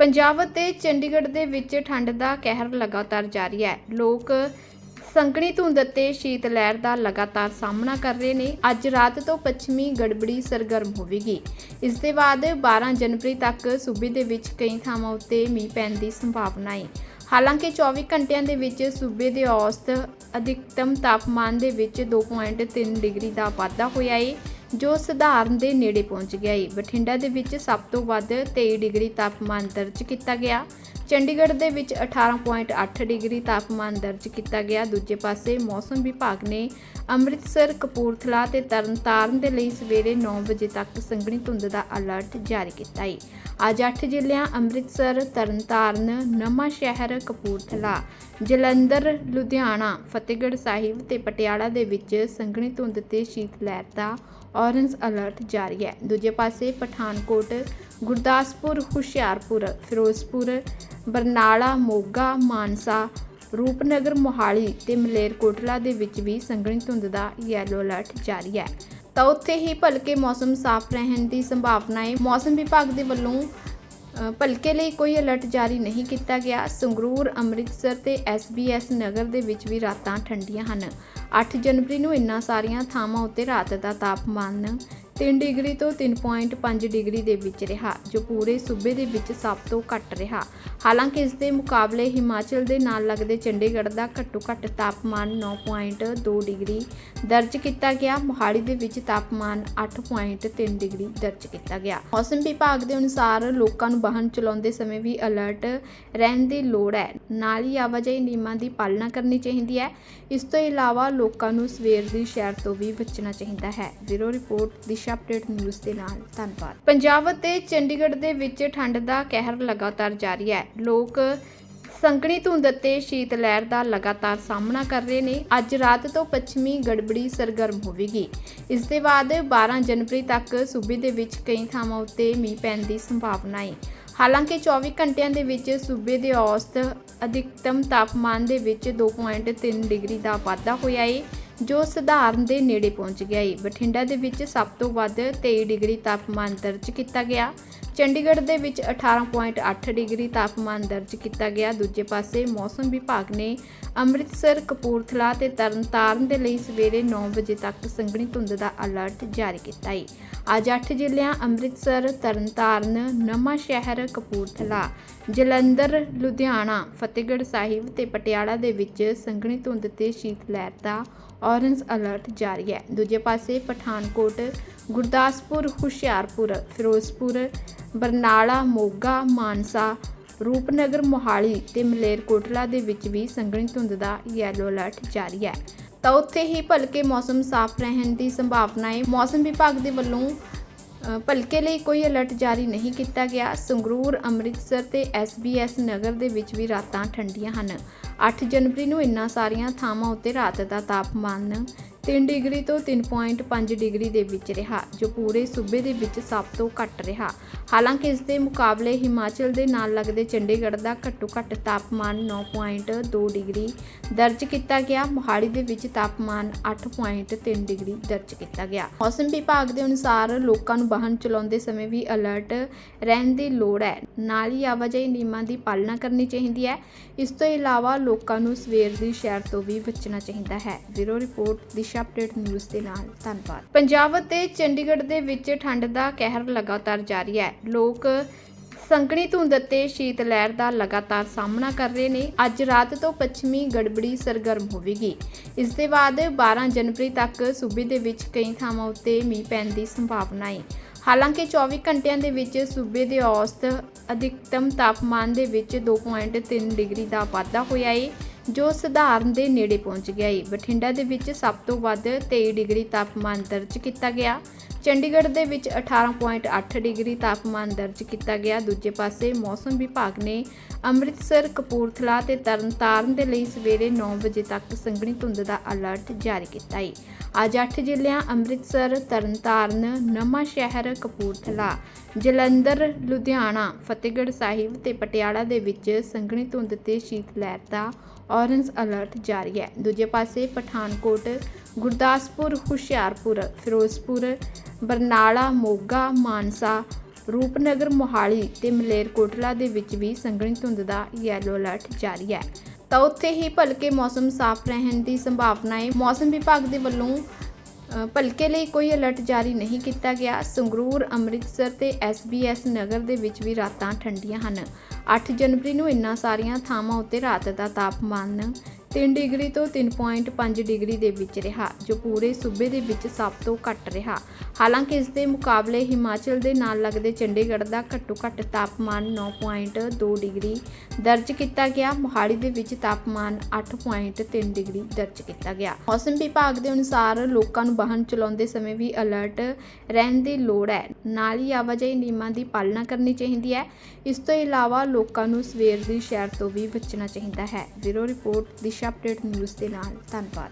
ਪੰਜਾਬ ਅਤੇ ਚੰਡੀਗੜ੍ਹ ਦੇ ਵਿੱਚ ਠੰਡ ਦਾ ਕਹਿਰ ਲਗਾਤਾਰ ਜਾਰੀ ਹੈ। ਲੋਕ ਸੰਘਣੀ ਧੁੰਦ ਅਤੇ ਸ਼ੀਤ ਲਹਿਰ ਦਾ ਲਗਾਤਾਰ ਸਾਹਮਣਾ ਕਰ ਰਹੇ ਨੇ। ਅੱਜ ਰਾਤ ਤੋਂ ਪੱਛਮੀ ਗੜਬੜੀ ਸਰਗਰਮ ਹੋਵੇਗੀ। ਇਸ ਦੇ ਬਾਅਦ 12 ਜਨਵਰੀ ਤੱਕ ਸੂਬੇ ਦੇ ਵਿੱਚ ਕਈ ਥਾਵਾਂ ਉੱਤੇ ਮੀਂਹ ਪੈਣ ਦੀ ਸੰਭਾਵਨਾ ਹੈ। ਹਾਲਾਂਕਿ 24 ਘੰਟਿਆਂ ਦੇ ਵਿੱਚ ਸੂਬੇ ਦੇ ਔਸਤ ਅਧਿਕਤਮ ਤਾਪਮਾਨ ਦੇ ਵਿੱਚ 2.3 ਡਿਗਰੀ ਦਾ ਵਾਧਾ ਹੋਇਆ ਹੈ। ਜੋ ਸਧਾਰਨ ਦੇ ਨੇੜੇ ਪਹੁੰਚ ਗਿਆ ਹੈ ਬਠਿੰਡਾ ਦੇ ਵਿੱਚ ਸਭ ਤੋਂ ਵੱਧ 23 ਡਿਗਰੀ ਤਾਪਮਾਨ ਦਰਜ ਕੀਤਾ ਗਿਆ। ਚੰਡੀਗੜ੍ਹ ਦੇ ਵਿੱਚ 18.8 ਡਿਗਰੀ ਤਾਪਮਾਨ ਦਰਜ ਕੀਤਾ ਗਿਆ। ਦੂਜੇ ਪਾਸੇ ਮੌਸਮ ਵਿਭਾਗ ਨੇ ਅੰਮ੍ਰਿਤਸਰ, ਕਪੂਰਥਲਾ ਤੇ ਤਰਨਤਾਰਨ ਦੇ ਲਈ ਸਵੇਰੇ 9 ਵਜੇ ਤੱਕ ਸੰਘਣੀ ਧੁੰਦ ਦਾ ਅਲਰਟ ਜਾਰੀ ਕੀਤਾ ਹੈ ਅੱਜ 8 ਜ਼ਿਲ੍ਹਿਆਂ ਅੰਮ੍ਰਿਤਸਰ, ਤਰਨਤਾਰਨ, ਨਵਾਂ ਸ਼ਹਿਰ, ਕਪੂਰਥਲਾ, ਜਲੰਧਰ, ਲੁਧਿਆਣਾ, ਫਤਿਹਗੜ੍ਹ ਸਾਹਿਬ ਤੇ ਪਟਿਆਲਾ ਦੇ ਵਿੱਚ ਸੰਘਣੀ ਧੁੰਦ ਤੇ ਸ਼ੀਤ ਲਹਿਰ ਦਾ ਔਰੰਜ ਅਲਰਟ ਜਾਰੀ ਹੈ। ਦੂਜੇ ਪਾਸੇ ਪਠਾਨਕੋਟ, ਗੁਰਦਾਸਪੁਰ, ਹੁਸ਼ਿਆਰਪੁਰ, ਫਿਰੋਜ਼ਪੁਰ, ਬਰਨਾਲਾ, ਮੋਗਾ, ਮਾਨਸਾ, ਰੂਪਨਗਰ, ਮੋਹਾਲੀ ਤੇ ਮਲੇਰਕੋਟਲਾ ਦੇ ਵਿੱਚ ਵੀ ਸੰਘਣੀ ਧੁੰਦ ਦਾ ਯੈਲੋ ਅਲਰਟ ਜਾਰੀ ਹੈ। ਤਾਂ ਉੱਥੇ ਹੀ ਭਲਕੇ ਮੌਸਮ ਸਾਫ਼ ਰਹਿਣ ਦੀ ਸੰਭਾਵਨਾ ਹੈ। ਮੌਸਮ ਵਿਭਾਗ ਦੇ ਵੱਲੋਂ ਭਲਕੇ ਲਈ ਕੋਈ ਅਲਰਟ ਜਾਰੀ ਨਹੀਂ ਕੀਤਾ ਗਿਆ। ਸੰਗਰੂਰ, ਅੰਮ੍ਰਿਤਸਰ ਤੇ SBS ਨਗਰ ਦੇ ਵਿੱਚ ਵੀ ਰਾਤਾਂ ਠੰਡੀਆਂ ਹਨ। 8 ਜਨਵਰੀ ਨੂੰ ਇਨ੍ਹਾਂ ਸਾਰੀਆਂ ਥਾਵਾਂ ਉੱਤੇ ਰਾਤ ਦਾ ਤਾਪਮਾਨ 3 ਡਿਗਰੀ ਤੋਂ 3.5 ਡਿਗਰੀ ਦੇ ਵਿੱਚ ਰਿਹਾ, ਜੋ ਪੂਰੇ ਸੂਬੇ ਦੇ ਵਿੱਚ ਸਭ ਤੋਂ ਘੱਟ ਰਿਹਾ। ਹਾਲਾਂਕਿ ਇਸ ਦੇ ਮੁਕਾਬਲੇ ਹਿਮਾਚਲ ਦੇ ਨਾਲ ਲੱਗਦੇ ਚੰਡੀਗੜ੍ਹ ਦਾ ਘੱਟੋ ਘੱਟ ਤਾਪਮਾਨ 9.2 ਡਿਗਰੀ ਦਰਜ ਕੀਤਾ ਗਿਆ, ਮੋਹਾਲੀ ਦੇ ਵਿੱਚ ਤਾਪਮਾਨ 8.3 ਡਿਗਰੀ ਦਰਜ ਕੀਤਾ ਗਿਆ। ਮੌਸਮ ਵਿਭਾਗ ਦੇ ਅਨੁਸਾਰ ਲੋਕਾਂ ਨੂੰ ਵਾਹਨ ਚਲਾਉਂਦੇ ਸਮੇਂ ਵੀ ਅਲਰਟ ਰਹਿਣ ਦੀ ਲੋੜ ਹੈ। ਨਾਲ ਹੀ ਆਵਾਜਾਈ ਨਿਯਮਾਂ ਦੀ ਪਾਲਣਾ ਕਰਨੀ ਚਾਹੀਦੀ ਹੈ। ਇਸ ਤੋਂ ਇਲਾਵਾ ਲੋਕਾਂ ਨੂੰ ਸਵੇਰ ਦੀ ਸੈਰ ਤੋਂ ਵੀ ਬਚਣਾ ਚਾਹੀਦਾ ਹੈ। Bureau report, Disha update news ਦੇ ਨਾਲ ਧੰਨਵਾਦ। ਪੰਜਾਬ ਅਤੇ ਚੰਡੀਗੜ੍ਹ ਦੇ ਵਿੱਚ ਠੰਡ ਦਾ ਕਹਿਰ ਲਗਾਤਾਰ ਜਾਰੀ ਹੈ। ਲੋਕ ਸੰਘਣੀ ਧੁੰਦ ਅਤੇ ਸ਼ੀਤ ਲਹਿਰ ਦਾ ਲਗਾਤਾਰ ਸਾਹਮਣਾ ਕਰ ਰਹੇ ਨੇ। ਅੱਜ ਰਾਤ ਤੋਂ ਪੱਛਮੀ ਗੜਬੜੀ ਸਰਗਰਮ ਹੋਵੇਗੀ। ਇਸ ਦੇ ਬਾਅਦ 12 ਜਨਵਰੀ ਤੱਕ ਸੂਬੇ ਦੇ ਵਿੱਚ ਕਈ ਥਾਵਾਂ ਉੱਤੇ ਮੀਂਹ ਪੈਣ ਦੀ ਸੰਭਾਵਨਾ ਹੈ। ਹਾਲਾਂਕਿ 24 ਘੰਟਿਆਂ ਦੇ ਵਿੱਚ ਸੂਬੇ ਦੇ ਔਸਤ ਅਧਿਕਤਮ ਤਾਪਮਾਨ ਦੇ ਵਿੱਚ 2.3 ਡਿਗਰੀ ਦਾ ਵਾਧਾ ਹੋਇਆ ਹੈ। ਜੋ ਸਧਾਰਨ ਦੇ ਨੇੜੇ ਪਹੁੰਚ ਗਿਆ ਹੈ ਬਠਿੰਡਾ ਦੇ ਵਿੱਚ ਸਭ ਤੋਂ ਵੱਧ 23 ਡਿਗਰੀ ਤਾਪਮਾਨ ਦਰਜ ਕੀਤਾ ਗਿਆ। ਚੰਡੀਗੜ੍ਹ ਦੇ ਵਿੱਚ 18.8 ਡਿਗਰੀ ਤਾਪਮਾਨ ਦਰਜ ਕੀਤਾ ਗਿਆ। ਦੂਜੇ ਪਾਸੇ ਮੌਸਮ ਵਿਭਾਗ ਨੇ ਅੰਮ੍ਰਿਤਸਰ, ਕਪੂਰਥਲਾ ਤੇ ਤਰਨਤਾਰਨ ਦੇ ਲਈ ਸਵੇਰੇ 9 ਵਜੇ ਤੱਕ ਸੰਘਣੀ ਧੁੰਦ ਦਾ ਅਲਰਟ ਜਾਰੀ ਕੀਤਾ ਹੈ ਅੱਜ 8 ਜ਼ਿਲ੍ਹਿਆਂ ਅੰਮ੍ਰਿਤਸਰ, ਤਰਨਤਾਰਨ, ਨਵਾਂ ਸ਼ਹਿਰ, ਕਪੂਰਥਲਾ, ਜਲੰਧਰ, ਲੁਧਿਆਣਾ, ਫਤਿਹਗੜ੍ਹ ਸਾਹਿਬ ਤੇ ਪਟਿਆਲਾ ਦੇ ਵਿੱਚ ਸੰਘਣੀ ਧੁੰਦ ਤੇ ਸ਼ੀਤ ਲਹਿਰ ਦਾ ਔਰੰਜ ਅਲਰਟ ਜਾਰੀ ਹੈ। ਦੂਜੇ ਪਾਸੇ ਪਠਾਨਕੋਟ ਗੁਰਦਾਸਪੁਰ, ਹੁਸ਼ਿਆਰਪੁਰ, ਫਿਰੋਜ਼ਪੁਰ, ਬਰਨਾਲਾ, ਮੋਗਾ, ਮਾਨਸਾ, ਰੂਪਨਗਰ, ਮੋਹਾਲੀ ਤੇ ਮਲੇਰਕੋਟਲਾ ਦੇ ਵਿੱਚ ਵੀ ਸੰਘਣੀ ਧੁੰਦ ਦਾ ਯੈਲੋ ਅਲਰਟ ਜਾਰੀ ਹੈ। ਤਾਂ ਉੱਥੇ ਹੀ ਭਲਕੇ ਮੌਸਮ ਸਾਫ਼ ਰਹਿਣ ਦੀ ਸੰਭਾਵਨਾ ਹੈ। ਮੌਸਮ ਵਿਭਾਗ ਦੇ ਵੱਲੋਂ ਭਲਕੇ ਲਈ ਕੋਈ ਅਲਰਟ ਜਾਰੀ ਨਹੀਂ ਕੀਤਾ ਗਿਆ। ਸੰਗਰੂਰ, ਅੰਮ੍ਰਿਤਸਰ ਤੇ SBS ਨਗਰ ਦੇ ਵਿੱਚ ਵੀ ਰਾਤਾਂ ਠੰਡੀਆਂ ਹਨ। 8 ਜਨਵਰੀ ਨੂੰ ਇਨ੍ਹਾਂ ਸਾਰੀਆਂ ਥਾਵਾਂ ਉੱਤੇ ਰਾਤ ਦਾ ਤਾਪਮਾਨ 3 ਡਿਗਰੀ ਤੋਂ 3.5 ਡਿਗਰੀ ਦੇ ਵਿੱਚ ਰਿਹਾ, ਜੋ ਪੂਰੇ ਸੂਬੇ ਦੇ ਵਿੱਚ ਸਭ ਤੋਂ ਘੱਟ ਰਿਹਾ। ਹਾਲਾਂਕਿ ਇਸ ਦੇ ਮੁਕਾਬਲੇ ਹਿਮਾਚਲ ਦੇ ਨਾਲ ਲੱਗਦੇ ਚੰਡੀਗੜ੍ਹ ਦਾ ਘੱਟੋ ਘੱਟ ਤਾਪਮਾਨ 9.2 ਡਿਗਰੀ ਦਰਜ ਕੀਤਾ ਗਿਆ, ਮੋਹਾਲੀ ਦੇ ਵਿੱਚ ਤਾਪਮਾਨ 8.3 ਡਿਗਰੀ ਦਰਜ ਕੀਤਾ ਗਿਆ। ਮੌਸਮ ਵਿਭਾਗ ਦੇ ਅਨੁਸਾਰ ਲੋਕਾਂ ਨੂੰ ਵਾਹਨ ਚਲਾਉਂਦੇ ਸਮੇਂ ਵੀ ਅਲਰਟ ਰਹਿਣ ਦੀ ਲੋੜ ਹੈ। ਨਾਲ ਹੀ ਆਵਾਜਾਈ ਨਿਯਮਾਂ ਦੀ ਪਾਲਣਾ ਕਰਨੀ ਚਾਹੀਦੀ ਹੈ। ਇਸ ਤੋਂ ਇਲਾਵਾ ਲੋਕਾਂ ਨੂੰ ਸਵੇਰ ਦੀ ਸ਼ਹਿਰ ਤੋਂ ਵੀ ਬਚਣਾ ਚਾਹੀਦਾ ਹੈ। Bureau report, Disha update news ਦੇ ਨਾਲ। ਧੰਨਵਾਦ। ਪੰਜਾਬ ਅਤੇ ਚੰਡੀਗੜ੍ਹ ਦੇ ਵਿੱਚ ਠੰਡ ਦਾ ਕਹਿਰ ਲਗਾਤਾਰ ਜਾਰੀ ਹੈ। ਲੋਕ ਸੰਘਣੀ ਧੁੰਦ ਅਤੇ ਸ਼ੀਤ ਲਹਿਰ ਦਾ ਲਗਾਤਾਰ ਸਾਹਮਣਾ ਕਰ ਰਹੇ ਨੇ। ਅੱਜ ਰਾਤ ਤੋਂ ਪੱਛਮੀ ਗੜਬੜੀ ਸਰਗਰਮ ਹੋਵੇਗੀ। ਇਸ ਦੇ ਬਾਅਦ 12 ਜਨਵਰੀ ਤੱਕ ਸੂਬੇ ਦੇ ਵਿੱਚ ਕਈ ਥਾਵਾਂ ਉੱਤੇ ਮੀਂਹ ਪੈਣ ਦੀ ਸੰਭਾਵਨਾ ਹੈ। ਹਾਲਾਂਕਿ 24 ਘੰਟਿਆਂ ਦੇ ਵਿੱਚ ਸੂਬੇ ਦੇ ਔਸਤ ਅਧਿਕਤਮ ਤਾਪਮਾਨ ਦੇ ਵਿੱਚ 2.3 ਡਿਗਰੀ ਦਾ ਵਾਧਾ ਹੋਇਆ ਏ, ਜੋ ਸਧਾਰਨ ਦੇ ਨੇੜੇ ਪਹੁੰਚ ਗਿਆ ਏ। ਬਠਿੰਡਾ ਦੇ ਵਿੱਚ ਸਭ ਤੋਂ ਵੱਧ 23 ਡਿਗਰੀ ਤਾਪਮਾਨ ਦਰਜ ਕੀਤਾ ਗਿਆ। ਚੰਡੀਗੜ੍ਹ ਦੇ ਵਿੱਚ 18.8 ਡਿਗਰੀ ਤਾਪਮਾਨ ਦਰਜ ਕੀਤਾ ਗਿਆ। ਦੂਜੇ ਪਾਸੇ ਮੌਸਮ ਵਿਭਾਗ ਨੇ ਅੰਮ੍ਰਿਤਸਰ, ਕਪੂਰਥਲਾ ਤੇ ਤਰਨਤਾਰਨ ਦੇ ਲਈ ਸਵੇਰੇ 9 ਵਜੇ ਤੱਕ ਸੰਘਣੀ ਧੁੰਦ ਦਾ ਅਲਰਟ ਜਾਰੀ ਕੀਤਾ ਹੈ ਅੱਜ 8 ਜ਼ਿਲ੍ਹਿਆਂ ਅੰਮ੍ਰਿਤਸਰ, ਤਰਨਤਾਰਨ, ਨਵਾਂ ਸ਼ਹਿਰ, ਕਪੂਰਥਲਾ, ਜਲੰਧਰ, ਲੁਧਿਆਣਾ, ਫਤਿਹਗੜ੍ਹ ਸਾਹਿਬ ਤੇ ਪਟਿਆਲਾ ਦੇ ਵਿੱਚ ਸੰਘਣੀ ਧੁੰਦ ਤੇ ਸ਼ੀਤ ਲਹਿਰ ਦਾ ਔਰੰਜ ਅਲਰਟ ਜਾਰੀ ਹੈ। ਦੂਜੇ ਪਾਸੇ ਪਠਾਨਕੋਟ ਗੁਰਦਾਸਪੁਰ, ਹੁਸ਼ਿਆਰਪੁਰ, ਫਿਰੋਜ਼ਪੁਰ, ਬਰਨਾਲਾ, ਮੋਗਾ, ਮਾਨਸਾ, ਰੂਪਨਗਰ, ਮੋਹਾਲੀ ਤੇ ਮਲੇਰਕੋਟਲਾ ਦੇ ਵਿੱਚ ਵੀ ਸੰਘਣੀ ਧੁੰਦ ਦਾ ਯੈਲੋ ਅਲਰਟ ਜਾਰੀ ਹੈ। ਤਾਂ ਉੱਥੇ ਹੀ ਭਲਕੇ ਮੌਸਮ ਸਾਫ਼ ਰਹਿਣ ਦੀ ਸੰਭਾਵਨਾ ਹੈ। ਮੌਸਮ ਵਿਭਾਗ ਦੇ ਵੱਲੋਂ ਭਲਕੇ ਲਈ ਕੋਈ ਅਲਰਟ ਜਾਰੀ ਨਹੀਂ ਕੀਤਾ ਗਿਆ। ਸੰਗਰੂਰ, ਅੰਮ੍ਰਿਤਸਰ ਤੇ ਐਸਬੀਐਸ ਨਗਰ ਦੇ ਵਿੱਚ ਵੀ ਰਾਤਾਂ ਠੰਡੀਆਂ ਹਨ। 8 ਜਨਵਰੀ ਨੂੰ ਇਨ੍ਹਾਂ ਸਾਰੀਆਂ ਥਾਵਾਂ ਉੱਤੇ ਰਾਤ ਦਾ ਤਾਪਮਾਨ 3 ਡਿਗਰੀ ਤੋਂ 3.5 ਡਿਗਰੀ ਦੇ ਵਿੱਚ ਰਿਹਾ, ਜੋ ਪੂਰੇ ਸੂਬੇ ਦੇ ਵਿੱਚ ਸਭ ਤੋਂ ਘੱਟ ਰਿਹਾ। ਹਾਲਾਂਕਿ ਇਸ ਦੇ ਮੁਕਾਬਲੇ ਹਿਮਾਚਲ ਦੇ ਨਾਲ ਲੱਗਦੇ ਚੰਡੀਗੜ੍ਹ ਦਾ ਘੱਟੋ ਘੱਟ ਤਾਪਮਾਨ 9.2 ਡਿਗਰੀ ਦਰਜ ਕੀਤਾ ਗਿਆ। ਮੋਹਾਲੀ ਦੇ ਵਿੱਚ ਤਾਪਮਾਨ 8.3 ਡਿਗਰੀ ਦਰਜ ਕੀਤਾ ਗਿਆ। ਮੌਸਮ ਵਿਭਾਗ ਦੇ ਅਨੁਸਾਰ ਲੋਕਾਂ ਨੂੰ ਵਾਹਨ ਚਲਾਉਂਦੇ ਸਮੇਂ ਵੀ ਅਲਰਟ ਰਹਿਣ ਦੀ ਲੋੜ ਹੈ। ਨਾਲ ਹੀ ਆਵਾਜਾਈ ਨਿਯਮਾਂ ਦੀ ਪਾਲਣਾ ਕਰਨੀ ਚਾਹੀਦੀ ਹੈ। ਇਸ ਤੋਂ ਇਲਾਵਾ ਲੋਕਾਂ ਨੂੰ ਸਵੇਰ ਦੀ ਸੈਰ ਤੋਂ ਵੀ ਬਚਣਾ ਚਾਹੀਦਾ ਹੈ। Bureau report, Disha update, news ਦੇ ਨਾਲ। ਧੰਨਵਾਦ।